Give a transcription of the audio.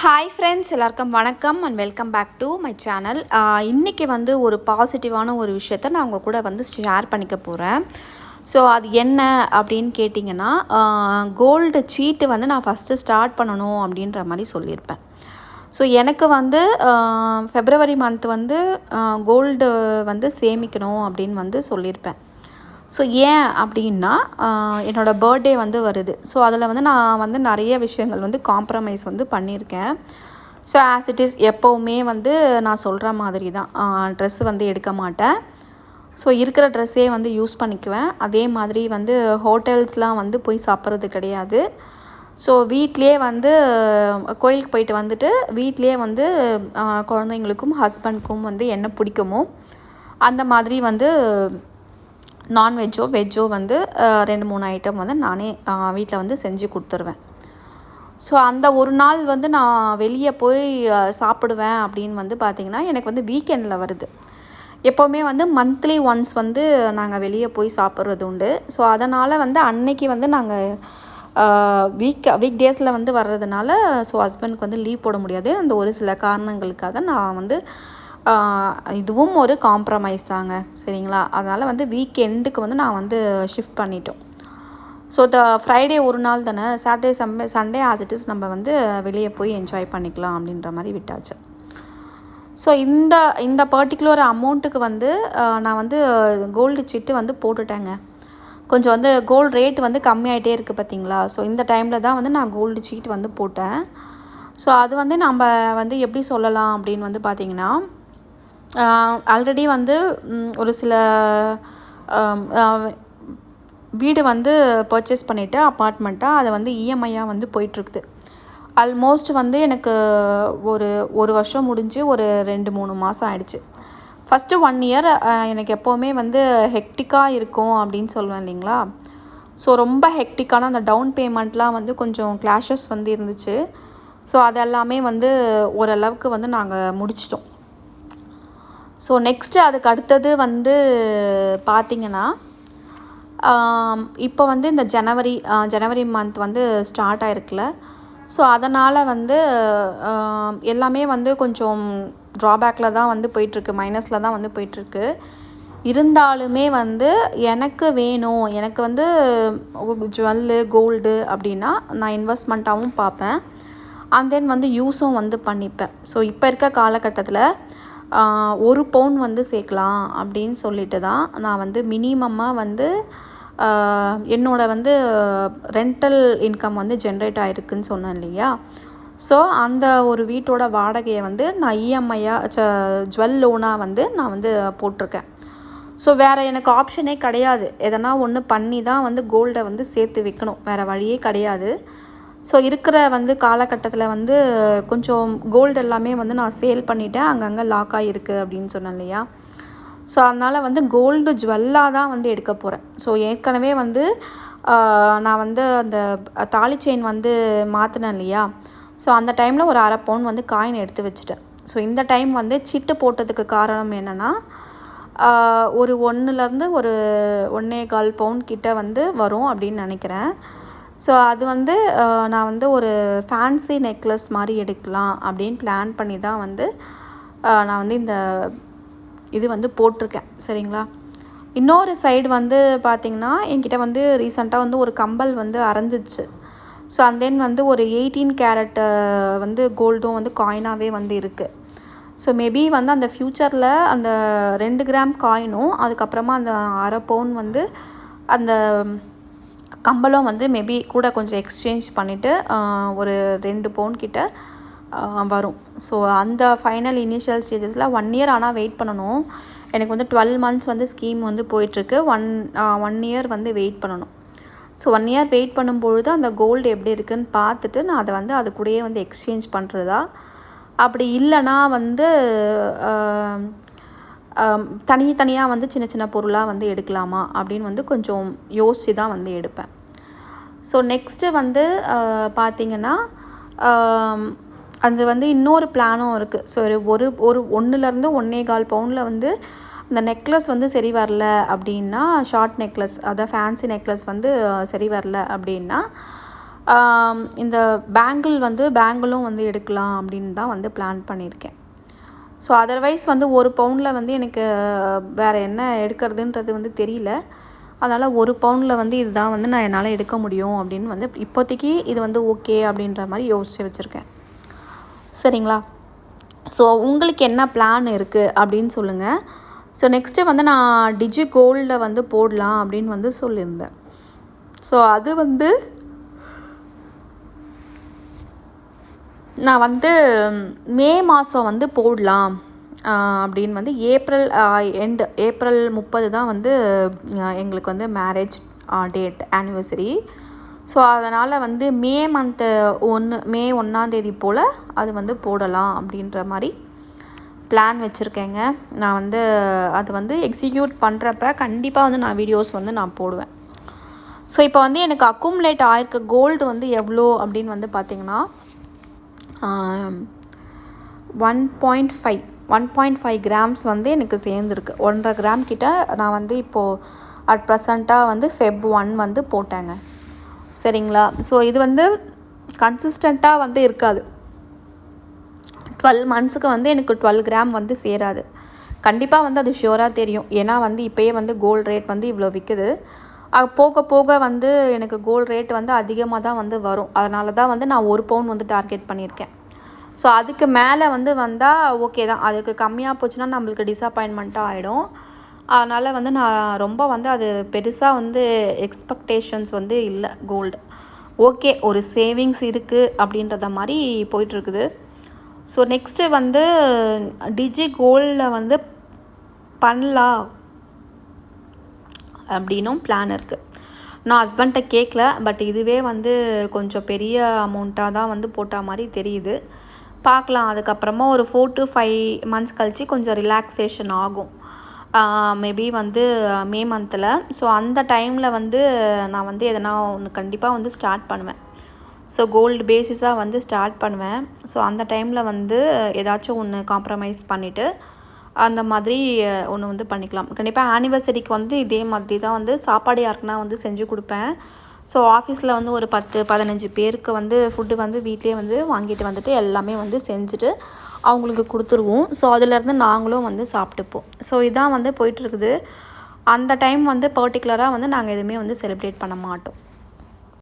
Hi friends எல்லாருக்கும் வணக்கம் and welcome back to my channel இன்றைக்கி வந்து ஒரு பாசிட்டிவான ஒரு விஷயத்த நான் உங்கள் கூட வந்து ஷேர் பண்ணிக்க போகிறேன் ஸோ அது என்ன அப்படின்னு கேட்டிங்கன்னா கோல்டு சீட்டு வந்து நான் ஃபஸ்ட்டு ஸ்டார்ட் பண்ணணும் அப்படின்ற மாதிரி சொல்லியிருப்பேன். ஸோ எனக்கு வந்து ஃபெப்ரவரி மந்த் வந்து கோல்டு வந்து சேமிக்கணும் அப்படின்னு வந்து சொல்லியிருப்பேன். ஸோ ஏன் அப்படின்னா என்னோடய பர்த்டே வந்து வருது. ஸோ அதில் வந்து நான் வந்து நிறைய விஷயங்கள் வந்து காம்ப்ரமைஸ் வந்து பண்ணியிருக்கேன். ஸோ ஆஸ் இட் இஸ் எப்போவுமே வந்து நான் சொல்கிற மாதிரி தான். ட்ரெஸ் வந்து எடுக்க மாட்டேன். ஸோ இருக்கிற ட்ரெஸ்ஸே வந்து யூஸ் பண்ணிக்குவேன். அதே மாதிரி வந்து ஹோட்டல்ஸ்லாம் வந்து போய் சாப்பிட்றது கிடையாது. ஸோ வீட்லேயே வந்து கோயிலுக்கு போயிட்டு வந்துட்டு வீட்லேயே வந்து குழந்தைங்களுக்கும் ஹஸ்பண்ட்க்கும் வந்து என்ன பிடிக்குமோ அந்த மாதிரி வந்து நான்வெஜ்ஜோ வெஜ்ஜோ வந்து ரெண்டு மூணு ஐட்டம் வந்து நானே வீட்டில் வந்து செஞ்சு கொடுத்துருவேன். ஸோ அந்த ஒரு நாள் வந்து நான் வெளியே போய் சாப்பிடுவேன் அப்படின்னு வந்து பார்த்திங்கன்னா எனக்கு வந்து வீக்கெண்டில் வருது. எப்போவுமே வந்து மந்த்லி ஒன்ஸ் வந்து நாங்கள் வெளியே போய் சாப்பிட்றது உண்டு. ஸோ அதனால் வந்து அன்னைக்கு வந்து நாங்கள் வீக் வீக் டேஸில் வந்து வர்றதுனால ஸோ ஹஸ்பண்ட்க்கு வந்து லீவ் போட முடியாது. அந்த ஒரு சில காரணங்களுக்காக நான் வந்து இதுவும் ஒரு காம்ப்ரமைஸ் தாங்க சரிங்களா? அதனால் வந்து வீக் எண்டுக்கு வந்து நான் வந்து ஷிஃப்ட் பண்ணிட்டோம். ஸோ த ஃப்ரைடே ஒரு நாள் தானே சாட்டர்டே சம்பே சண்டே ஆஸ் இட் இஸ் நம்ம வந்து வெளியே போய் என்ஜாய் பண்ணிக்கலாம் அப்படின்ற மாதிரி விட்டாச்சு. ஸோ இந்த இந்த பர்டிகுலர் அமௌண்ட்டுக்கு வந்து நான் வந்து கோல்டு சிட்டு வந்து போட்டுட்டேங்க. கொஞ்சம் வந்து கோல்டு ரேட் வந்து கம்மியாயிட்டே இருக்குது பார்த்தீங்களா ஸோ இந்த டைமில் தான் வந்து நான் கோல்டு சீட் வந்து போட்டேன். ஸோ அது வந்து நம்ம வந்து எப்படி சொல்லலாம் அப்படின்னு வந்து பார்த்திங்கன்னா ஆல்ரெடி வந்து ஒரு சில வீடு வந்து பர்ச்சேஸ் பண்ணிவிட்டு அப்பார்ட்மெண்ட்டாக அதை வந்து இஎம்ஐயாக வந்து போயிட்டுருக்குது. ஆல்மோஸ்ட் வந்து எனக்கு ஒரு ஒரு வருஷம் முடிஞ்சு ஒரு ரெண்டு மூணு மாதம் ஆயிடுச்சு. ஃபஸ்ட்டு ஒன் இயர் எனக்கு எப்போவுமே வந்து ஹெக்டிக்காக இருக்கும் அப்படின்னு சொல்லுவேன் இல்லைங்களா? ஸோ ரொம்ப ஹெக்டிக்கான அந்த டவுன் பேமெண்ட்லாம் வந்து கொஞ்சம் கிளாஷஸ் வந்து இருந்துச்சு. ஸோ அதெல்லாமே வந்து ஓரளவுக்கு வந்து நாங்கள் முடிச்சிட்டோம். ஸோ நெக்ஸ்ட்டு அதுக்கு அடுத்தது வந்து பார்த்திங்கன்னா இப்போ வந்து இந்த ஜனவரி ஜனவரி மந்த் வந்து ஸ்டார்ட் ஆயிருக்குல்ல ஸோ அதனால் வந்து எல்லாமே வந்து கொஞ்சம் ட்ராபேக்கில் தான் வந்து போயிட்டுருக்கு மைனஸில் தான் வந்து போயிட்டுருக்கு. இருந்தாலுமே வந்து எனக்கு வேணும் எனக்கு வந்து ஜுவல்லு கோல்டு அப்படின்னா நான் இன்வெஸ்ட்மெண்ட்டாகவும் பார்ப்பேன். அண்ட் தென் வந்து யூஸும் வந்து பண்ணிப்பேன். ஸோ இப்போ இருக்க காலகட்டத்தில் ஒரு பவுன் வந்து சேர்க்கலாம் அப்படின்னு சொல்லிட்டு தான் நான் வந்து மினிமமாக வந்து என்னோடய என்னோட வந்து ரெண்டல் இன்கம் வந்து ஜென்ரேட் ஆகிருக்குன்னு சொன்னேன் இல்லையா? ஸோ அந்த ஒரு வீட்டோட வாடகையை வந்து நான் இஎம்ஐயாக ஜுவல் லோனாக வந்து நான் வந்து போட்டிருக்கேன். ஸோ வேறு எனக்கு ஆப்ஷனே கிடையாது. எதனா ஒன்று பண்ணி தான் வந்து கோல்டை வந்து சேர்த்து வைக்கணும். வேறு வழியே கிடையாது. ஸோ இருக்கிற வந்து காலகட்டத்தில் வந்து கொஞ்சம் கோல்டு எல்லாமே வந்து நான் சேல் பண்ணிட்டேன். அங்கங்கே லாக் ஆகிருக்கு அப்படின்னு சொன்னேன் இல்லையா? ஸோ அதனால் வந்து கோல்டு ஜுவல்லாக தான் வந்து எடுக்க போகிறேன் ஸோ ஏற்கனவே வந்து நான் வந்து அந்த தாலி செயின் வந்து மாற்றினேன் இல்லையா? ஸோ அந்த டைமில் ஒரு அரை பவுன் வந்து காயின் எடுத்து வச்சுட்டேன். ஸோ இந்த டைம் வந்து சிட்டு போட்டதுக்கு காரணம் என்னென்னா ஒரு ஒன்றுலேருந்து ஒரு ஒன்றே கால் பவுன் கிட்ட வந்து வரும் அப்படின்னு நினைக்கிறேன். ஸோ அது வந்து நான் வந்து ஒரு ஃபேன்சி நெக்லஸ் மாதிரி எடுக்கலாம் அப்படின்னு பிளான் பண்ணி தான் வந்து நான் வந்து இந்த இது வந்து போட்டிருக்கேன். சரிங்களா? இன்னொரு சைடு வந்து பார்த்திங்கன்னா என்கிட்ட வந்து ரீசண்டாக வந்து ஒரு கம்பல் வந்து அரைஞ்சிச்சு. ஸோ அண்ட் தென் வந்து ஒரு எயிட்டீன் கேரட் வந்து கோல்டும் வந்து காயினாகவே வந்து இருக்குது ஸோ மேபி வந்து அந்த ஃப்யூச்சரில் அந்த ரெண்டு கிராம் காயினும் அதுக்கப்புறமா அந்த அரை பவுன் வந்து அந்த கம்பளம் வந்து மேபி கூட கொஞ்சம் எக்ஸ்சேஞ்ச் பண்ணிவிட்டு ஒரு ரெண்டு பவுன் கிட்ட வரும். ஸோ அந்த ஃபைனல் இனிஷியல் ஸ்டேஜஸில் ஒன் இயர் ஆனால் வெயிட் பண்ணணும். எனக்கு வந்து டுவெல் மந்த்ஸ் வந்து ஸ்கீம் வந்து போயிட்டுருக்கு. ஒன் ஒன் இயர் வந்து வெயிட் பண்ணணும். ஸோ ஒன் இயர் வெயிட் பண்ணும்பொழுது அந்த கோல்டு எப்படி இருக்குதுன்னு பார்த்துட்டு நான் அதை வந்து அது கூடயே வந்து எக்ஸ்சேஞ்ச் பண்ணுறதா அப்படி இல்லைன்னா வந்து தனி தனியாக வந்து சின்ன சின்ன பொருளாக வந்து எடுக்கலாமா? அப்படின்னு வந்து கொஞ்சம் யோசித்து தான் வந்து எடுப்பேன். ஸோ நெக்ஸ்ட்டு வந்து பார்த்திங்கன்னா அது வந்து இன்னொரு பிளானும் இருக்குது ஸோ ஒரு ஒரு ஒன்றுலேருந்து ஒன்றே கால் பவுனில் வந்து அந்த நெக்லஸ் வந்து சரி வரல அப்படின்னா ஷார்ட் நெக்லஸ் அதான் ஃபேன்சி நெக்லஸ் வந்து சரி வரல அப்படின்னா இந்த பேங்கிள் வந்து பேங்கிளும் வந்து எடுக்கலாம் அப்படின்னு தான் வந்து பிளான் பண்ணியிருக்கேன் ஸோ அதர்வைஸ் வந்து ஒரு பவுனில் வந்து எனக்கு வேறு என்ன எடுக்கிறதுன்றது வந்து தெரியல. அதனால் ஒரு பவுனில் வந்து இதுதான் வந்து நான் என்னால் எடுக்க முடியும் அப்படின்னு வந்து இப்போதைக்கு இது வந்து ஓகே அப்படின்ற மாதிரி யோசித்து வச்சுருக்கேன். சரிங்களா? ஸோ உங்களுக்கு என்ன பிளான் இருக்குது அப்படின்னு சொல்லுங்கள் ஸோ நெக்ஸ்ட்டு வந்து நான் டிஜி கோல்டில் வந்து போடலாம் அப்படின்னு வந்து சொல்லியிருந்தேன். ஸோ அது வந்து நான் வந்து மே மாதம் வந்து போடலாம். அப்படின்னு வந்து ஏப்ரல் எண்டு ஏப்ரல் முப்பது தான் வந்து எங்களுக்கு வந்து மேரேஜ் டேட் ஆனிவர்சரி ஸோ அதனால் வந்து மே மந்த்து ஒன்று மே ஒன்றாந்தேதி போல் அது வந்து போடலாம் அப்படின்ற மாதிரி பிளான் வச்சுருக்கேங்க. நான் வந்து அது வந்து எக்ஸிக்யூட் பண்ணுறப்ப கண்டிப்பாக வந்து நான் வீடியோஸ் வந்து நான் போடுவேன். ஸோ இப்போ வந்து எனக்கு அக்குமுலேட் ஆயிருக்க கோல்டு வந்து எவ்வளோ அப்படின்னு வந்து பார்த்திங்கன்னா one point five one point five grams வந்து எனக்கு சேர்ந்துருக்கு. ஒன்றரை கிராம் கிட்ட நான் வந்து இப்போது அட் ப்ரெசண்ட்டாக வந்து ஃபெப் ஒன் வந்து போட்டேங்க. சரிங்களா? ஸோ இது வந்து கன்சிஸ்டண்ட்டாக வந்து இருக்காது. டுவெல் மந்த்ஸுக்கு வந்து எனக்கு டுவெல் கிராம் வந்து சேராது. கண்டிப்பாக வந்து அது ஷியோராக தெரியும். ஏன்னா வந்து இப்போயே வந்து கோல்டு ரேட் வந்து இவ்வளோ விற்குது போக போக வந்து எனக்கு கோல்டு ரேட் வந்து அதிகமாக தான் வந்து வரும். அதனால தான் வந்து நான் ஒரு பவுன் வந்து டார்கெட் பண்ணியிருக்கேன். ஸோ அதுக்கு மேலே வந்து வந்தால் ஓகே தான். அதுக்கு கம்மியாக போச்சுன்னா நம்மளுக்கு டிஸப்பாயின்மெண்ட்டாக ஆகிடும் அதனால் வந்து நான் ரொம்ப வந்து அது பெருசாக வந்து எக்ஸ்பெக்டேஷன்ஸ் வந்து இல்லை கோல்டு ஓகே ஒரு சேவிங்ஸ் இருக்குது அப்படின்றத மாதிரி போயிட்டுருக்குது. ஸோ நெக்ஸ்ட்டு வந்து டிஜி கோல்டில் வந்து பண்ணலாம் அப்படின்னும் பிளான் இருக்குது நான் ஹஸ்பண்ட்டை கேட்கல பட் இதுவே வந்து கொஞ்சம் பெரிய அமௌண்ட்டாக தான் வந்து போட்டால் மாதிரி தெரியுது. பார்க்கலாம். அதுக்கப்புறமா ஒரு ஃபோர் டு ஃபைவ் மந்த்ஸ் கழித்து கொஞ்சம் ரிலாக்ஸேஷன் ஆகும். மேபி வந்து மே மந்தில் ஸோ அந்த டைமில் வந்து நான் வந்து எதனா ஒன்று கண்டிப்பாக வந்து ஸ்டார்ட் பண்ணுவேன். ஸோ கோல்டு பேசிஸாக வந்து ஸ்டார்ட் பண்ணுவேன். ஸோ அந்த டைமில் வந்து ஏதாச்சும் ஒன்று காம்ப்ரமைஸ் பண்ணிவிட்டு அந்த மாதிரி ஒன்று வந்து பண்ணிக்கலாம். கண்டிப்பாக ஆனிவர்சரிக்கு வந்து இதே மாதிரி தான் வந்து சாப்பாடு யாருக்குன்னா வந்து செஞ்சு கொடுப்பேன். ஸோ ஆஃபீஸில் வந்து ஒரு பத்து பதினஞ்சு பேருக்கு வந்து ஃபுட்டு வந்து வீட்லேயே வந்து வாங்கிட்டு வந்துட்டு எல்லாமே வந்து செஞ்சுட்டு அவங்களுக்கு கொடுத்துருவோம். ஸோ அதிலேருந்து நாங்களும் வந்து சாப்பிட்டுப்போம். ஸோ இதான் வந்து போயிட்டுருக்குது அந்த டைம் வந்து பர்டிகுலராக வந்து நாங்கள் எதுவுமே வந்து செலிப்ரேட் பண்ண மாட்டோம்.